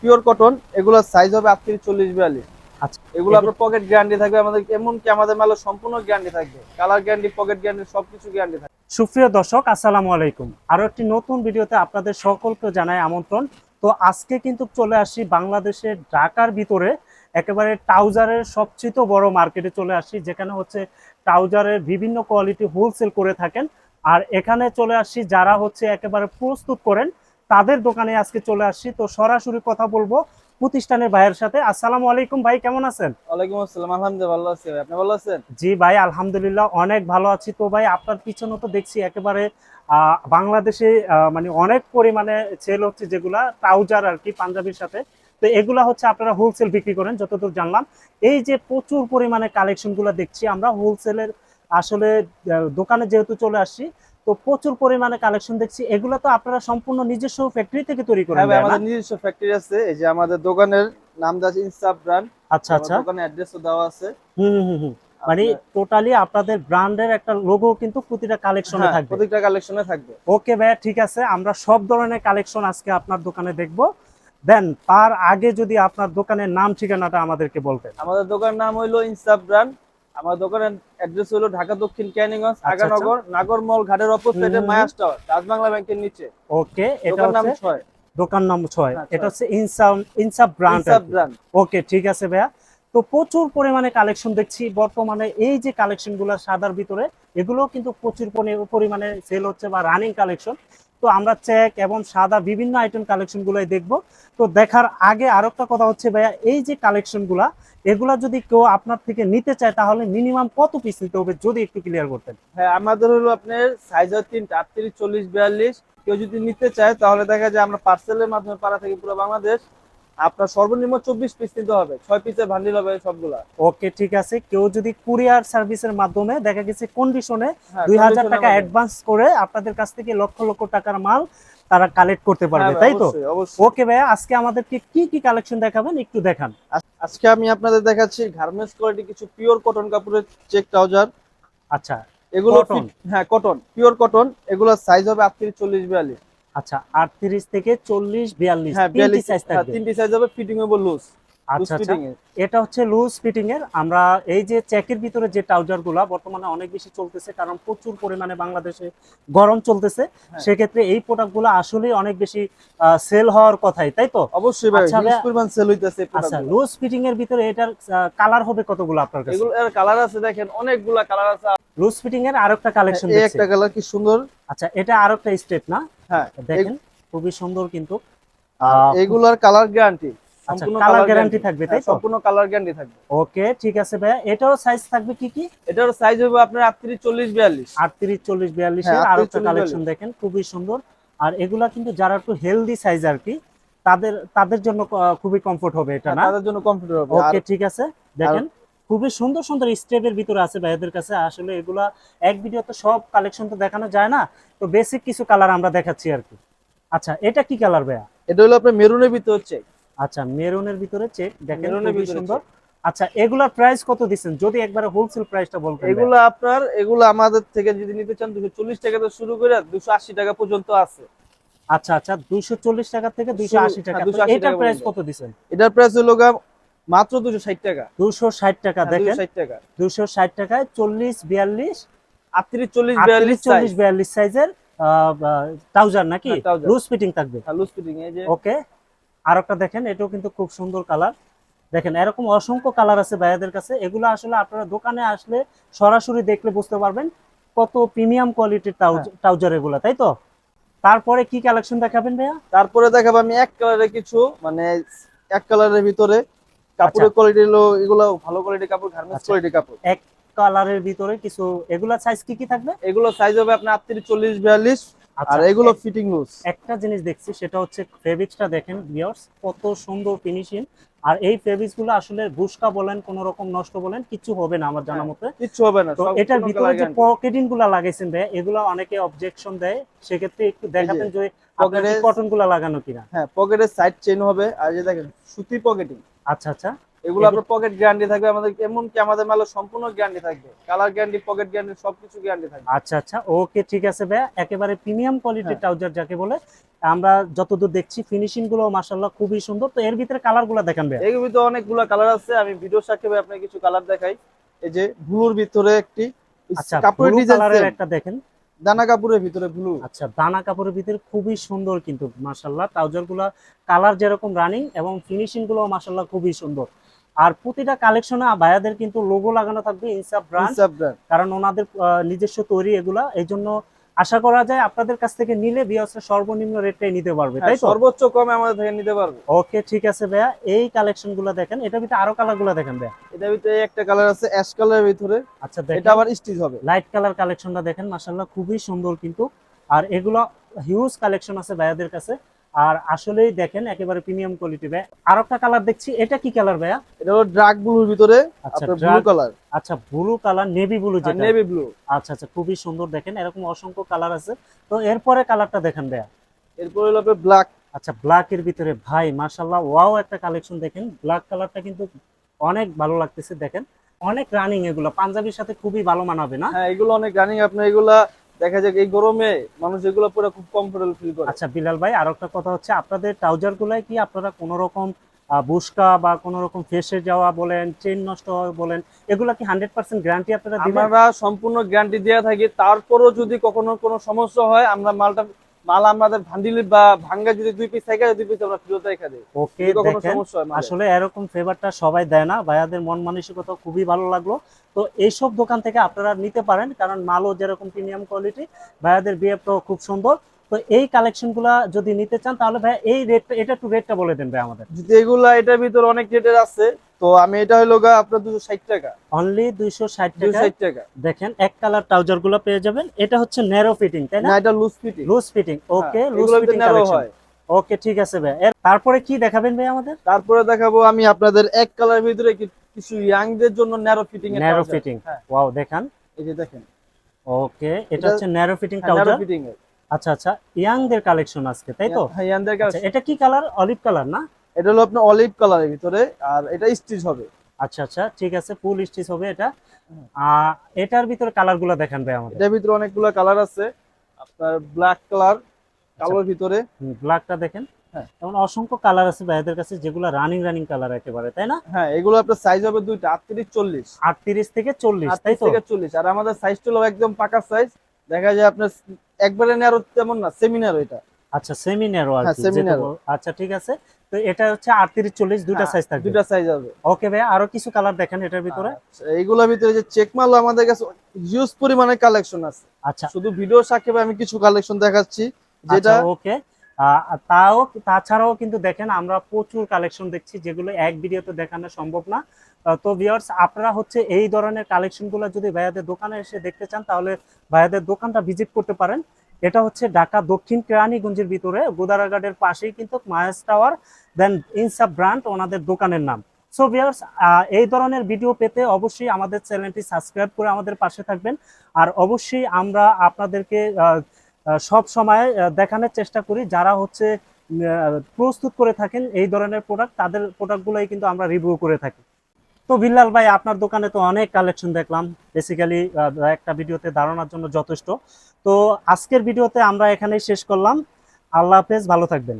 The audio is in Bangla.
পিওর কটন এগুলোর সাইজ হবে আটত্রিশ চল্লিশ বিয়াল্লিশ। আচ্ছা এগুলো আপনার পকেট গ্যারান্টি থাকবে আমাদের এমনকি আমাদের মালের সম্পূর্ণ গ্যারান্টি থাকবে। কালার গ্যারান্টি পকেট গ্যারান্টি সবকিছু গ্যারান্টি থাকবে। সুপ্রিয় দর্শক আসসালামু আলাইকুম। আরও একটি নতুন ভিডিওতে আপনাদের সকলকে জানাই আমন্ত্রণ। তো আজকে কিন্তু চলে আসি বাংলাদেশের ঢাকার ভিতরে একেবারে ট্রাউজারের সবচেয়ে বড় মার্কেটে চলে আসি যেখানে হচ্ছে ট্রাউজারের বিভিন্ন কোয়ালিটি হোলসেল করে থাকেন। আর এখানে চলে আসি যারা হচ্ছে একেবারে প্রস্তুত করেন তাদের দোকানে আজকে চলে আসছি। তো সরাসরি কথা বলব প্রতিষ্ঠানের ভাইয়ের সাথে। আসসালামু আলাইকুম ভাই কেমন আছেন? ওয়ালাইকুম আসসালাম আলহামদুলিল্লাহ ভালো আছি ভাই। আপনি ভালো আছেন? জি ভাই আলহামদুলিল্লাহ অনেক ভালো আছি। তো ভাই আপনার পিছনে তো দেখছি একেবারে বাংলাদেশে মানে অনেক পরিমাণে সেল হচ্ছে যেগুলা ট্রাউজার আর কি পাঞ্জাবির সাথে। তো এগুলা হচ্ছে আপনারা হোলসেল বিক্রি করেন যতদূর জানলাম। এই যে প্রচুর পরিমাণে কালেকশনগুলা দেখছি আমরা হোলসেলের আসলে দোকানে যেহেতু চলে আসছি তো প্রচুর পরিমাণে কালেকশন দেখছি। এগুলো তো আপনারা সম্পূর্ণ নিজস্ব ফ্যাক্টরি থেকে তৈরি করেন হ্যাঁ? আমাদের নিজস্ব ফ্যাক্টরি আছে এই যে আমাদের দোকানের নাম আছে ইনসাফ ব্র্যান্ড আচ্ছা আচ্ছা। দোকানের অ্যাড্রেসও দেওয়া আছে। হুম হুম হুম মানে টোটালি আপনাদের ব্র্যান্ডের একটা লোগো কিন্তু প্রতিটা কালেকশনে হ্যাঁ, থাকবে। প্রত্যেকটা কালেকশনে থাকবে। ওকে ভাইয়া ঠিক আছে। আমরা সব ধরনের কালেকশন আজকে আপনার দোকানে দেখব। দেন তার আগে যদি আপনার দোকানের নাম ঠিকানাটা আমাদেরকে বলতেন। আমাদের দোকানের নাম হইল ইনসাফ ব্র্যান্ড আমার দোকানের অ্যাড্রেস হলো ঢাকা দক্ষিণ ক্যানিগঞ্জ আচ্ছা। আগানগর নাগরমল ঘাটের হুম। মায়াস টাওয়ার রাজবাংলা ব্যাংকের নিচে। ওকে এটা নাম ছয়। দোকান নাম ছয়। হ্যাঁ, এটা হচ্ছে ইনসাম ইনসাফ ব্র্যান্ড ওকে ঠিক আছে ভাইয়া। তো প্রচুর পরিমাণে কালেকশন দেখছি। বর্তমানে এই যে কালেকশনগুলো সাদার ভিতরে এগুলো কিন্তু প্রচুর পরি- পরিমাণে সেল হচ্ছে বা রানিং কালেকশন তো আমরা চেক এবং সাদা বিভিন্ন আইটেম কালেকশন গুলাই দেখব। তো দেখার আগে আর একটা কথা হচ্ছে ভাইয়া, এই যে কালেকশনগুলা, এগুলা যদি কেউ আপনার থেকে নিতে চায়, তাহলে মিনিমাম কত পিস নিতে হবে যদি একটু ক্লিয়ার করতেন? হ্যাঁ আমাদের হলো আপনার সাইজ হয় তিনটা, আটত্রিশ, চল্লিশ, বিয়াল্লিশ। কেউ যদি নিতে চায়, তাহলে দেখা যায় আমরা পার্সেলের মাধ্যমে পাড়া থেকে পুরো বাংলাদেশ আপনার সর্বনিম্ন চব্বিশ পিস নিতে হবে। ছয় পিসের ভান্ডিল হবে সবগুলা। ওকে ঠিক আছে। কেউ যদি কুরিয়ার সার্ভিসের মাধ্যমে দেখা গেছে কন্ডিশনে হ্যাঁ, দুই হাজার টাকা অ্যাডভান্স করে আপনাদের কাছ থেকে লক্ষ লক্ষ টাকার মাল তারা কালেক্ট করতে হ্যাঁ পারবে তাই তো। ওকে ভাইয়া আজকে আমাদেরকে কি কি কালেকশন দেখাবেন একটু দেখান। আজকে আমি আপনাদের দেখাচ্ছি গার্মেন্টস কোয়ালিটি কিছু পিওর কটন কাপড়ের চেক ট্রাউজার আচ্ছা এগুলো হ্যাঁ কটন পিওর কটন এগুলোর সাইজ হবে আটত্রিশ চল্লিশ বিয়াল্লিশ। আচ্ছা আটত্রিশ থেকে চল্লিশ বিয়াল্লিশ হ্যাঁ তিনটি সাইজ থাকবে। তিনটি সাইজ হবে ফিটিং হবে লুজ আচ্ছা আচ্ছা। এটা হচ্ছে লুজ ফিটিং এর। আমরা এই যে চেকের ভিতরে যে ট্রাউজারগুলা বর্তমানে অনেক বেশি চলতেছে কারণ প্রচুর পরিমাণে বাংলাদেশে গরম চলতেছে। হ্যাঁ। সেক্ষেত্রে এই প্রোডাক্টগুলো আসলে অনেক বেশি সেল হওয়ার কথাই তাই তো? অবশ্যই ভাই আচ্ছা পরিমাণ সেল হইতেছে আচ্ছা লুজ ফিটিং এর ভিতরে এটার কালার হবে কতগুলো আপনার কাছে? এগুলো এর কালার আছে দেখেন অনেকগুলা কালার আছে। লুজ ফিটিং এর আরেকটা কালেকশন এই একটা কালার কি সুন্দর? আচ্ছা এটা আরেকটা স্টেপ না? হ্যাঁ দেখেন খুবই সুন্দর কিন্তু। আর এগুলার কালার গ্যারান্টি আচ্ছা কালার গ্যারান্টি থাকবে তাই হ্যাঁ, সম্পূর্ণ কালার গ্যারান্টি থাকবে। ওকে ঠিক আছে এটাও সাইজ থাকবে কি কি? এটার সাইজ হবে আপনার বিয়াল্লিশ। হ্যাঁ, আর 38, একটা কালেকশন দেখেন খুবই সুন্দর। আর এগুলা কিন্তু যারা একটু হেলদি সাইজ আর কি তাদের তাদের জন্য খুবই কমফোর্ট হবে এটা না? তাদের জন্য কমফোর্টেবল হবে। ওকে ঠিক আছে। দেখেন খুবই সুন্দর সুন্দর স্টেপের ভিতরে আছে ভাইয়াদের কাছে। আসলে এগুলা এক ভিডিওতে সব কালেকশন তো দেখানো যায় না তো বেসিক কিছু কালার আমরা দেখাচ্ছি আর কি। আচ্ছা এটা কি কালার ভাইয়া? এটা হলো আপনার মেরুনের ভিতর হচ্ছে। আচ্ছা মেরুনের ভিতরে চেক দেখেন খুবই ভিতরে সুন্দর। আচ্ছা এগুলার প্রাইস কত দিচ্ছেন? যদি একবারে হোলসেল প্রাইসটা বলতেন। এগুলো আপনার এগুলো আমাদের থেকে যদি নিতে চান দুশো চল্লিশ টাকা থেকে শুরু করে দুশো আশি টাকা পর্যন্ত আছে। আচ্ছা আচ্ছা দুইশো চল্লিশ টাকা থেকে দুইশো শুরু- আশি টাকা। হ্যাঁ, 280 এটার প্রাইস কত দিচ্ছেন? এটার প্রাইস হলো মাত্র দুশো ষাট টাকা। দুশো ষাট টাকা হ্যাঁ, দেখেন। 260 টাকা। দুশো ষাট টাকায় চল্লিশ বিয়াল্লিশ আটত্রিশ চল্লিশ আটত্রিশ বিয়াল্লিশ চল্লিশ বিয়াল্লিশ সাইজের ট্রাউজার নাকি? হ্যাঁ। লুজ ফিটিং থাকবে। লুজ ফিটিং এই যে। ওকে আর একটা দেখেন এটাও কিন্তু খুব সুন্দর কালার। দেখেন এরকম অসংখ্য কালার আছে ভাইয়াদের কাছে। এগুলো আসলে আপনারা দোকানে আসলে সরাসরি দেখলে বুঝতে পারবেন কত প্রিমিয়াম কোয়ালিটির। ট্রাউজার এগুলো তাই তো? তারপরে কি কালেকশন দেখাবেন ভাইয়া? তারপরে দেখাবো আমি এক কালারের কিছু মানে এক কালারের ভিতরে কাপড়ের কোয়ালিটি হলো এগুলো ভালো কোয়ালিটির কাপড় গার্মেন্টস আচ্ছা। কোয়ালিটির কাপড়। এক কালারের ভিতরে কিছু এগুলা সাইজ কি কি থাকবে? এগুলো সাইজ হবে আপনার আটত্রিশ চল্লিশ বিয়াল্লিশ আচ্ছা, আর এগুলো ফিটিং লুজ একটা জিনিস দেখছি সেটা হচ্ছে ফেব্রিক্সটা দেখেন ভিউয়ার্স কত সুন্দর ফিনিশিং আর এই ফেব্রিক্সগুলো আসলে বুসকা বলেন কোন রকম নষ্ট বলেন কিছু হবে না আমার জানা হ্যাঁ, মতে। কিচ্ছু হবে না তো এটার ভিতরে যে পকেটিংগুলা লাগাইছেন ভাই এগুলো অনেকে অবজেকশন দেয়। সেক্ষেত্রে একটু দেখাতেন যে pocket-এ- কটনগুলা লাগানো কিনা। হ্যাঁ পকেটের সাইড চেন হবে আর যে দেখেন সুতি পকেটিং আচ্ছা আচ্ছা। এগুলো আপনার পকেট গ্যারান্টি থাকবে আমাদের এমনকি আমাদের মালের সম্পূর্ণ গ্যারান্টি থাকবে। কালার গ্যারান্টি পকেট গ্যারান্টি সবকিছু গ্যারান্টি থাকবে। আচ্ছা আচ্ছা ওকে ঠিক আছে ভাই একেবারে প্রিমিয়াম কোয়ালিটির। ট্রাউজার যাকে বলে আমরা যতদূর দেখছি ফিনিশিংগুলো মাসাল্লাহ খুবই সুন্দর। তো এর ভিতরে কালারগুলো দেখেন ভাইয়া। এর ভিতরে অনেকগুলো কালার আছে আমি ভিডিও সাক্ষেপে আপনাকে কিছু কালার দেখাই। এই যে ব্লুর ভিতরে একটি আচ্ছা কাপড়ের ব্লু ডিজাইন একটা দেখেন। দানা কাপড়ের ভিতরে ব্লু। আচ্ছা দানা কাপড়ের ভিতরে খুবই সুন্দর কিন্তু মাসাল্লাহ ট্রাউজারগুলা কালার যেরকম রানিং এবং ফিনিশিংগুলো মাসাল্লাহ খুবই সুন্দর। আর প্রতিটা কালেকশনে ভাইয়াদের কিন্তু লোগো লাগানো থাকবে ইনসাফ ব্র্যান্ড কারণ ওনাদের নিজস্ব তৈরি এগুলা। এই জন্য আশা করা যায় আপনাদের কাছ থেকে নিলে বিয়াসের সর্বনিম্ন রেটটাই নিতে পারবে তাই তো? হ্যাঁ, সর্বোচ্চ কমে আমাদের থেকে নিতে পারবে। ওকে ঠিক আছে ভাইয়া। এই কালেকশনগুলো দেখেন এটা ভিতরে আরও কালারগুলো দেখেন ভাইয়া। এটা ভিতরে একটা কালার আছে অ্যাশ কালারের ভিতরে। আচ্ছা এটা আবার স্টিচ হবে। লাইট কালার কালেকশনটা দেখেন মাসাল্লাহ খুবই সুন্দর কিন্তু। আর এগুলো হিউজ কালেকশন আছে ভাইয়াদের কাছে। আর আসলেই দেখেন একেবারে প্রিমিয়াম কোয়ালিটি ভাই। আর একটা কালার দেখছি এটা কি কালার ভাইয়া? এটা হলো ড্রাগ ব্লুর ভিতরে আচ্ছা ব্লু কালার আচ্ছা ব্লু কালার নেভি ব্লু যেটা। নেভি ব্লু আচ্ছা আচ্ছা খুবই সুন্দর দেখেন এরকম অসংখ্য কালার আছে। তো এরপরে কালারটা দেখেন ভাইয়া। এরপর হলো ব্ল্যাক আচ্ছা ব্ল্যাক এর ভিতরে ভাই মাশাল্লাহ ওয়াও একটা কালেকশন দেখেন। ব্ল্যাক কালারটা কিন্তু অনেক ভালো লাগতেছে দেখেন। অনেক রানিং এগুলো পাঞ্জাবির সাথে খুবই ভালো মানাবে না? হ্যাঁ এগুলো অনেক রানিং আপনি এগুলা দেখা যাক এই গরমে মানুষ এগুলো পুরো খুব কমফোর্টেবল ফিল করে। আচ্ছা বিলাল ভাই আর একটা কথা হচ্ছে আপনাদের ট্রাউজার গুলাই কি আপনারা কোনো রকম বুসকা বা কোন রকম ফেসে যাওয়া বলেন চেন নষ্ট হওয়া বলেন এগুলো কি হান্ড্রেড পার্সেন্ট গ্যারান্টি আপনারা দিবেন? আমরা সম্পূর্ণ গ্যারান্টি দেওয়া থাকি। তারপরও যদি কখনো কোনো সমস্যা হয় আমরা মালটা মাল আমাদের ভান্ডিলে বা ভাঙ্গা যদি দুই পিস থাকে দুই পিস আমরা ফিরত রেখে দেই। ওকে সমস্যা হয় আসলে এরকম ফেভারটা সবাই দেয় না। ভাইয়াদের মন মানসিকতা খুবই ভালো লাগল। তো এইসব দোকান থেকে আপনারা নিতে পারেন কারণ মালও যেরকম প্রিমিয়াম কোয়ালিটি ভাইয়াদের বিহেভটাও খুব সুন্দর। তো এই কালেকশনগুলা যদি নিতে চান তাহলে ভাই এই রেটটা এটা একটু রেটটা বলে দেন ভাই আমাদের। এগুলা এটার ভিতরে অনেক রেটের আছে তো আমি এটা হলো গা আপনার দুশো ষাট টাকা। অনলি দুইশো ষাট দুশো টাকা ষাট টাকা। দেখেন এক কালার ট্রাউজারগুলো পেয়ে যাবেন। এটা হচ্ছে ন্যারো ফিটিং তাই না? না এটা loose fitting loose fitting okay loose fitting narrow collection হয়। ওকে ঠিক আছে ভাই। এর তারপরে কি দেখাবেন ভাই আমাদের? তারপরে দেখাবো আমি আপনাদের এক কালার ভিতরে কিছু ইয়াং দের জন্য ন্যারো ফিটিং এর ন্যারো ফিটিং। ওয়াও দেখান। এই যে দেখেন। ওকে এটা হচ্ছে narrow fitting narrow trouser fitting এর। আচ্ছা আচ্ছা ইয়াংদের কালেকশন আজকে তাই তো? হ্যাঁ ইয়াংদের কালেকশন এটা কি কালার অলিভ কালার না? এটা হলো আপনার অলিভ কালারের ভিতরে আর এটা স্টিচ হবে। আচ্ছা আচ্ছা ঠিক আছে ফুল স্টিচ হবে এটা। আহ, এটার ভিতরে কালারগুলো দেখান ভাই আমাদের। এটার ভিতরে অনেকগুলো কালার আছে। আপনার ব্ল্যাক কালার কালোর ভিতরে। ব্ল্যাকটা দেখেন। হ্যাঁ। এমন অসংখ্য কালার আছে ভাইদের কাছে যেগুলো রানিং রানিং কালার একেবারে তাই না? হ্যাঁ এগুলো আপনার সাইজ হবে দুইটা আটত্রিশ চল্লিশ। আটত্রিশ থেকে চল্লিশ তাই তো? থেকে চল্লিশ আর আমাদের সাইজটা হলো একদম পাকা সাইজ দেখা যায় আপনার একবারে নেওয়ার তেমন না সেমিনার এটা। আচ্ছা সেমিনার ন্যারো আর হ্যাঁ, আচ্ছা ঠিক আছে। তো এটা হচ্ছে আটত্রিশ চল্লিশ দুইটা হ্যাঁ, সাইজ থাকবে। দুটো সাইজ হবে। ওকে ভাই আরও কিছু কালার দেখেন এটার ভিতরে। আচ্ছা, এইগুলোর ভিতরে যে চেক মাল আমাদের কাছে হিউজ পরিমাণে কালেকশন আছে। আচ্ছা। শুধু ভিডিও সাক্ষেপে আমি কিছু কালেকশন দেখাচ্ছি। যেটা ওকে তাও, তাছাড়াও কিন্তু দেখেন আমরা প্রচুর কালেকশন দেখছি যেগুলো এক ভিডিওতে দেখানো সম্ভব না। তো ভিউয়ার্স আপনারা হচ্ছে এই ধরনের কালেকশনগুলো যদি ভাইয়াদের দোকানে এসে দেখতে চান, তাহলে ভাইয়াদের দোকানটা ভিজিট করতে পারেন। এটা হচ্ছে ঢাকা দক্ষিণ কেরানীগঞ্জের ভিতরে, গোদারাঘাটের পাশেই কিন্তু মায়াস টাওয়ার দেন ইনসাফ ব্র্যান্ড ওনাদের দোকানের নাম। সো ভিউয়ার্স এই ধরনের ভিডিও পেতে অবশ্যই আমাদের চ্যানেলটি সাবস্ক্রাইব করে আমাদের পাশে থাকবেন। আর অবশ্যই আমরা আপনাদেরকে সব সময় দেখানোর চেষ্টা করি। যারা হচ্ছে প্রস্তুত করে থাকেন এই ধরনের প্রোডাক্ট তাদের প্রোডাক্টগুলোই কিন্তু আমরা রিভিউ করে থাকি। তো বিল্লাল ভাই, আপনার দোকানে তো অনেক কালেকশন দেখলাম। বেসিক্যালি একটা ভিডিওতে দাঁড়ানোর জন্য যথেষ্ট। তো আজকের ভিডিওতে আমরা এখানেই শেষ করলাম। আল্লাহ হাফেজ, ভালো থাকবেন।